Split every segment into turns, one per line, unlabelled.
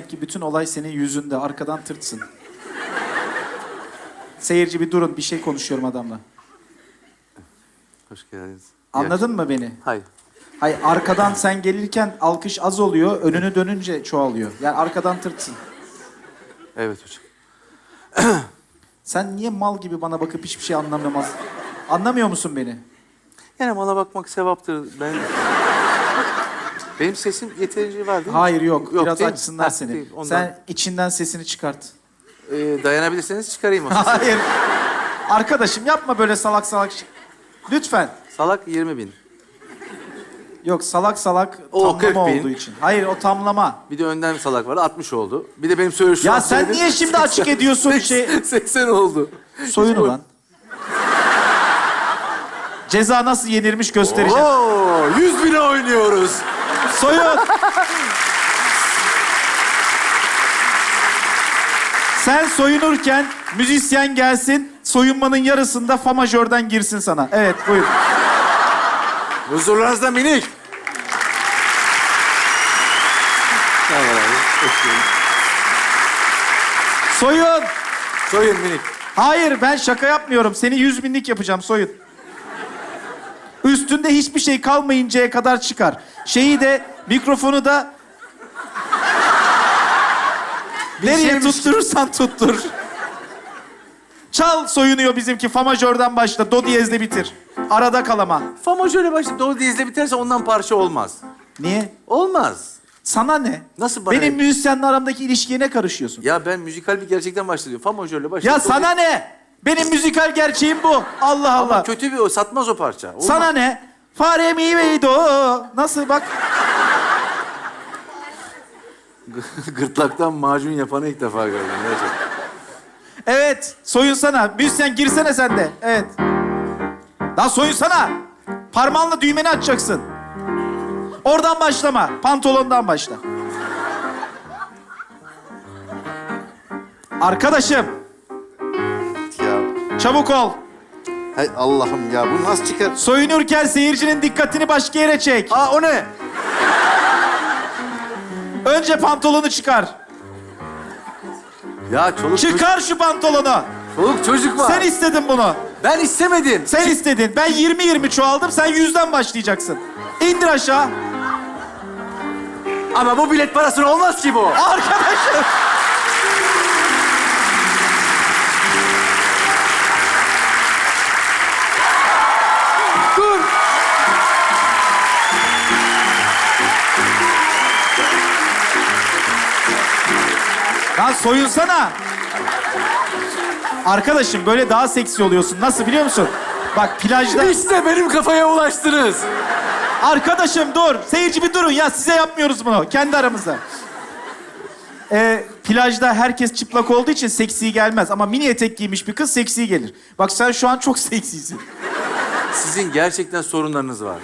Demek ki bütün olay senin yüzünde. Arkadan tırtsın. Seyirci bir durun. Bir şey konuşuyorum adamla.
Hoş geldiniz.
Anladın mı beni?
Hayır.
Hayır arkadan sen gelirken alkış az oluyor. Önünü dönünce çoğalıyor. Yani arkadan tırtsın.
Evet hocam.
Sen niye mal gibi bana bakıp hiçbir şey anlamamaz? Anlamıyor musun beni?
Yani bana bakmak sevaptır. Ben... Benim sesim yeterince var değil mi?
Hayır yok. Biraz
değil mi?
açsınlar
Ha,
seni.
değil, ondan.
Sen içinden sesini çıkart.
Ee, dayanabilirseniz çıkarayım o sesi.
Hayır. Arkadaşım yapma böyle salak salak şey. Lütfen.
Salak 20 bin.
Yok salak salak
O 40
tamlama
bin.
olduğu için. Hayır o tamlama.
Bir de önden bir salak var 60 oldu. Bir de benim söyle şu
Ya sen niye şimdi açık ediyorsun şey?
80 oldu.
Soyun ulan. Ceza nasıl yenirmiş göstereceğim.
Oo, 100 bine oynuyoruz.
Soyun. Sen soyunurken müzisyen gelsin, soyunmanın yarısında fa majörden girsin sana. Evet, buyur.
Huzurlarınızda minik. Tamam abi.
Soyun.
Soyun minik.
Hayır, ben şaka yapmıyorum. Seni yüz binlik yapacağım, soyun. Üstünde hiçbir şey kalmayıncaya kadar çıkar. Şeyi de, mikrofonu da... Nereye
şeymiş-
tutturursan tuttur. Çal soyunuyor bizimki. Fa majörden başla. Do diyezle bitir. Arada kalama.
Fa majörle başlayıp do diyezle biterse ondan parça olmaz.
Niye?
Olmaz.
Sana ne?
Nasıl bana
Benim müzisyenle aramdaki ilişkiye ne karışıyorsun?
Ya ben müzikal bir gerçekten başlıyorum. Fa majörle başlayıp...
Ya sana ne? Benim müzikal gerçeğim bu. Allah
Ama
Allah.
kötü bir o. Satmaz o parça. Olmaz.
Sana ne? Fare mi veydo? Nasıl bak?
Gırtlaktan macun yapanı ilk defa gördüm. Gerçekten.
Evet. Soyunsana. Müzisyen girsene sen de. Evet. Daha soyunsana. Parmağınla düğmeni açacaksın. Oradan başlama. Pantolondan başla. Arkadaşım, çabuk ol.
hay Allah'ım ya bu nasıl çıkar?
Soyunurken seyircinin dikkatini başka yere çek.
Aa o ne?
Önce pantolonu çıkar.
Ya çoluk çocuk,
Çıkar şu pantolonu.
çoluk çocuk var.
Sen istedin bunu.
Ben istemedim.
Sen istedin. Ben 20-20 çoğaldım. Sen yüzden başlayacaksın. İndir aşağı.
Ama bu bilet parasını olmaz ki bu.
Arkadaşım. Lan soyunsana. Arkadaşım böyle daha seksi oluyorsun. Nasıl biliyor musun? Bak plajda...
İşte benim kafaya ulaştınız.
Arkadaşım dur. Seyirci bir durun ya. Size yapmıyoruz bunu. Kendi aramızda. Ee, plajda herkes çıplak olduğu için seksi gelmez. Ama mini etek giymiş bir kız seksi gelir. Bak sen şu an çok seksisin.
Sizin gerçekten sorunlarınız var.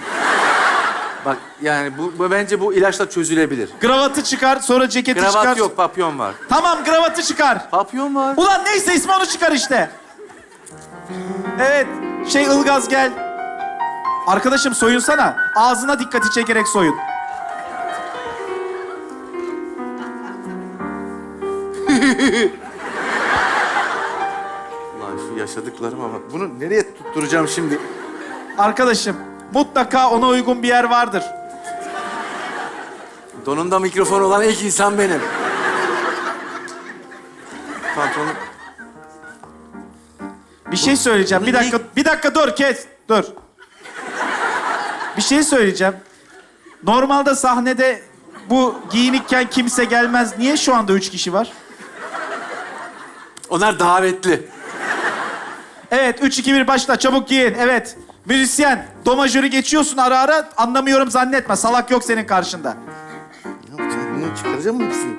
Bak yani bu, bu bence bu ilaçla çözülebilir.
Gravatı çıkar, sonra ceketi
Kravat
çıkar.
yok, papyon var.
Tamam, gravatı çıkar.
Papyon var.
Ulan neyse ismi onu çıkar işte. Evet, şey Ilgaz gel. Arkadaşım soyunsana. Ağzına dikkati çekerek soyun.
Lan şu yaşadıklarıma bak. Bunu nereye tutturacağım şimdi?
Arkadaşım, mutlaka ona uygun bir yer vardır.
Donunda mikrofon olan ilk insan benim. Pantolonu...
Bir şey söyleyeceğim. Bir dakika, bir dakika dur kes. Dur. Bir şey söyleyeceğim. Normalde sahnede bu giyinikken kimse gelmez. Niye şu anda üç kişi var?
Onlar davetli.
Evet, üç, iki, bir başla. Çabuk giyin. Evet. Müzisyen, do majörü geçiyorsun ara ara. Anlamıyorum zannetme. Salak yok senin karşında.
Ne yapacağım? Bunu çıkaracağım mı hepsini?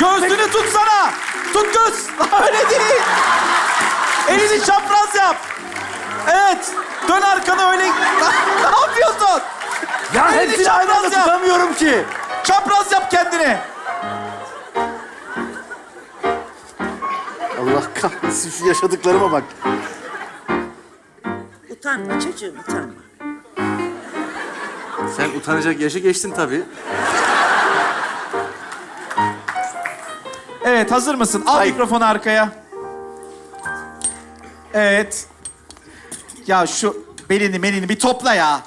Göğsünü tutsana. Tut göz. Öyle değil. Elini çapraz yap. Evet. Dön arkanı öyle. ne yapıyorsun?
Ya
Elini
hepsini aynı anda
çapraz yap.
tutamıyorum ki.
Çapraz yap kendini.
Allah kahretsin şu yaşadıklarıma bak.
Utanma çocuğum utanma.
Sen utanacak yaşı geçtin tabii.
Evet, hazır mısın? Al
Ay.
mikrofonu arkaya. Evet. Ya şu belini melini bir topla ya.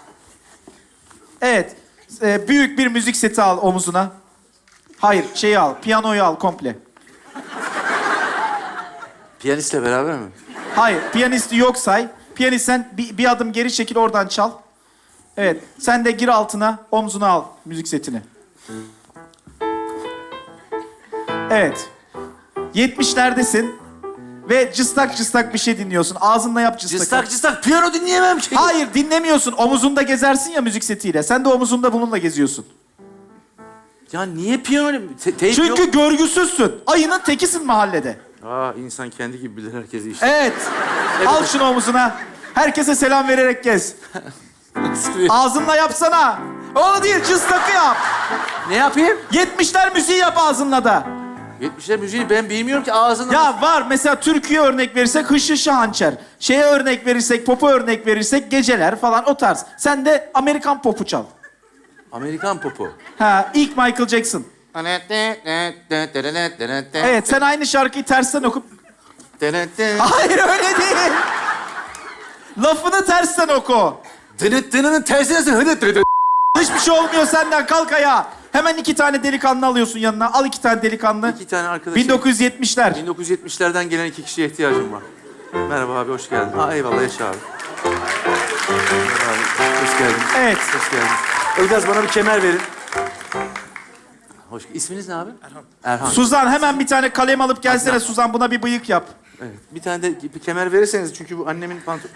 Evet. Ee, büyük bir müzik seti al omuzuna. Hayır, şeyi al. Piyanoyu al komple.
Piyanistle beraber mi?
Hayır, piyanisti yok say. Piyanist sen bir, bir adım geri çekil oradan çal. Evet, sen de gir altına, omzuna al müzik setini. Evet. 70'lerdesin ve cıstak cıstak bir şey dinliyorsun. Ağzınla yap cıstak.
Cıstak cıstak piyano dinleyemem ki.
Hayır, dinlemiyorsun. Omuzunda gezersin ya müzik setiyle. Sen de omuzunda bununla geziyorsun.
Ya niye piyano... Te- teyp
Çünkü
yok.
görgüsüzsün. Ayının tekisin mahallede.
Aa insan kendi gibi bilir herkesi işte.
Evet. Al şunu omuzuna. Herkese selam vererek gez. Ağzınla yapsana. O değil, cıstakı yap.
ne yapayım?
70'ler müziği yap ağzınla da.
70'ler müziği ben bilmiyorum ki ağzından...
Ya var mesela türküye örnek verirsek hış hışı hançer. Şeye örnek verirsek, popa örnek verirsek geceler falan o tarz. Sen de Amerikan popu çal.
Amerikan popu.
Ha, ilk Michael Jackson. Evet, sen aynı şarkıyı tersten okup... Hayır öyle değil. Lafını tersten oku.
Dınıt dınının tersine sen hıdıt hıdıt.
Hiçbir şey olmuyor senden kalk ayağa. Hemen iki tane delikanlı alıyorsun yanına. Al iki tane delikanlı.
İki tane arkadaşım.
1970'ler.
1970'lerden gelen iki kişiye ihtiyacım var. Merhaba abi, hoş geldin. Aa, eyvallah, yaşa abi. Merhaba abi, hoş geldin.
Evet.
Hoş geldin. Ilgaz bana bir kemer verin. Hoş İsminiz ne abi? Erhan. Erhan.
Suzan hemen bir tane kalem alıp gelsene Suzan buna bir bıyık yap.
Evet. Bir tane de bir kemer verirseniz çünkü bu annemin pantolon...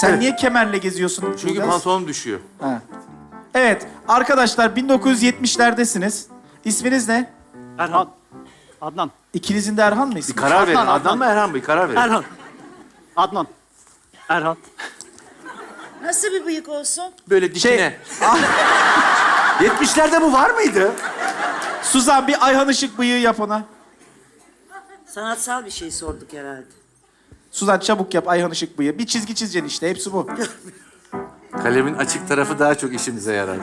Sen
Evet.
niye kemerle geziyorsun?
Çünkü
Ilgaz?
pantolonum düşüyor.
Ha. Evet arkadaşlar 1970'lerdesiniz. İsminiz ne?
Erhan. Adnan.
İkinizin de Erhan mı
Bir
ismi?
karar verin.
Adnan,
Adnan,
Adnan.
mı Erhan Bey? Karar verin.
Erhan. Adnan. Erhan.
Nasıl bir bıyık olsun?
Böyle dikine.
Şey,
70'lerde bu var mıydı?
Suzan bir Ayhan Işık bıyığı yap ona.
Sanatsal bir şey sorduk herhalde.
Suzan çabuk yap Ayhan Işık bıyığı. Bir çizgi çizeceksin işte hepsi bu.
Kalemin açık tarafı daha çok işimize yarar.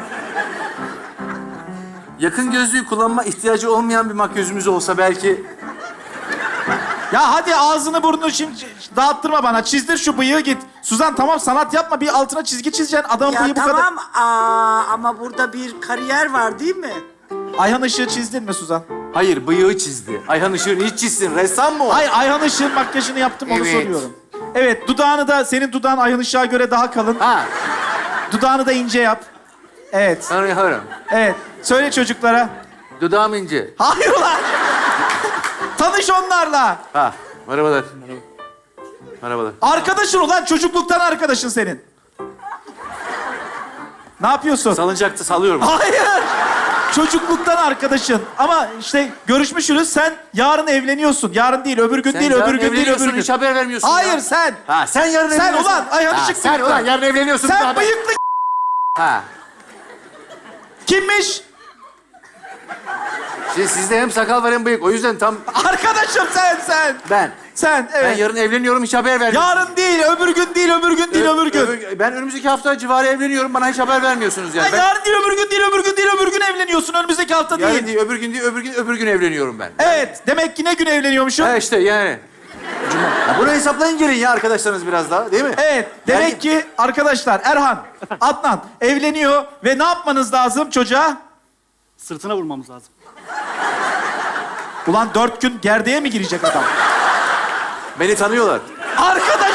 Yakın gözlüğü kullanma ihtiyacı olmayan bir makyözümüz olsa belki...
Ya hadi ağzını burnunu şimdi dağıttırma bana. Çizdir şu bıyığı git. Suzan tamam sanat yapma. Bir altına çizgi çizeceksin. Adamın
Ya
bıyığı bu kadar.
tamam aa, ama burada bir kariyer var değil mi?
Ayhan Işık'ı çizdin mi Suzan?
Hayır, bıyığı çizdi. Ayhan Işık'ın hiç çizsin. Ressam mı o?
Hayır Ayhan Işık'ın makyajını yaptım onu
Evet.
soruyorum. Evet dudağını da senin dudağın Ayhan Işık'a göre daha kalın.
Ha,
Dudağını da ince yap. Evet.
tanıyorum.
Evet. Söyle çocuklara.
Dudağım ince.
Hayır ulan. Tanış onlarla.
Ha, merhabalar. Merhaba. Merhabalar.
Arkadaşın ulan çocukluktan arkadaşın senin. Ne yapıyorsun?
Salıncakta salıyorum.
Hayır. Çocukluktan arkadaşın. Ama işte görüşmüşsünüz sen yarın evleniyorsun. Yarın değil, öbür gün değil, öbür gün değil, öbür gün.
hiç haber vermiyorsun
Hayır
ya.
sen.
Ha, sen yarın
Sen
evleniyorsun.
ulan Ayhan
Ha,
Işık
Sen ulan yarın evleniyorsun.
Sen
Haber-
bıyıklı
Ha.
kimmiş?
Şimdi sizde hem sakal var hem bıyık. O yüzden tam
Arkadaşım sen sen.
ben.
Sen evet.
Ben yarın evleniyorum hiç haber vermiyorsun.
Yarın değil, öbür gün değil, öbür gün değil,
Ö-
öbür gün.
öbür- ben önümüzdeki hafta civarı evleniyorum. Bana hiç haber vermiyorsunuz yani.
Ay,
Ben,
yarın değil, öbür gün değil, öbür gün değil, öbür gün evleniyorsun. Önümüzdeki hafta
yarın
değil.
değil, öbür gün değil, öbür gün, öbür gün evleniyorum ben.
Evet, demek ki ne gün evleniyormuşum?
Ha işte yani. Cuma. Ya bunu hesaplayın gelin ya arkadaşlarınız biraz daha değil mi?
Evet, demek
Yani-
ki arkadaşlar Erhan, Adnan evleniyor ve ne yapmanız lazım çocuğa?
Sırtına vurmamız lazım.
Ulan dört gün gerdeğe mi girecek adam?
Beni tanıyorlar.
Arkadaşım!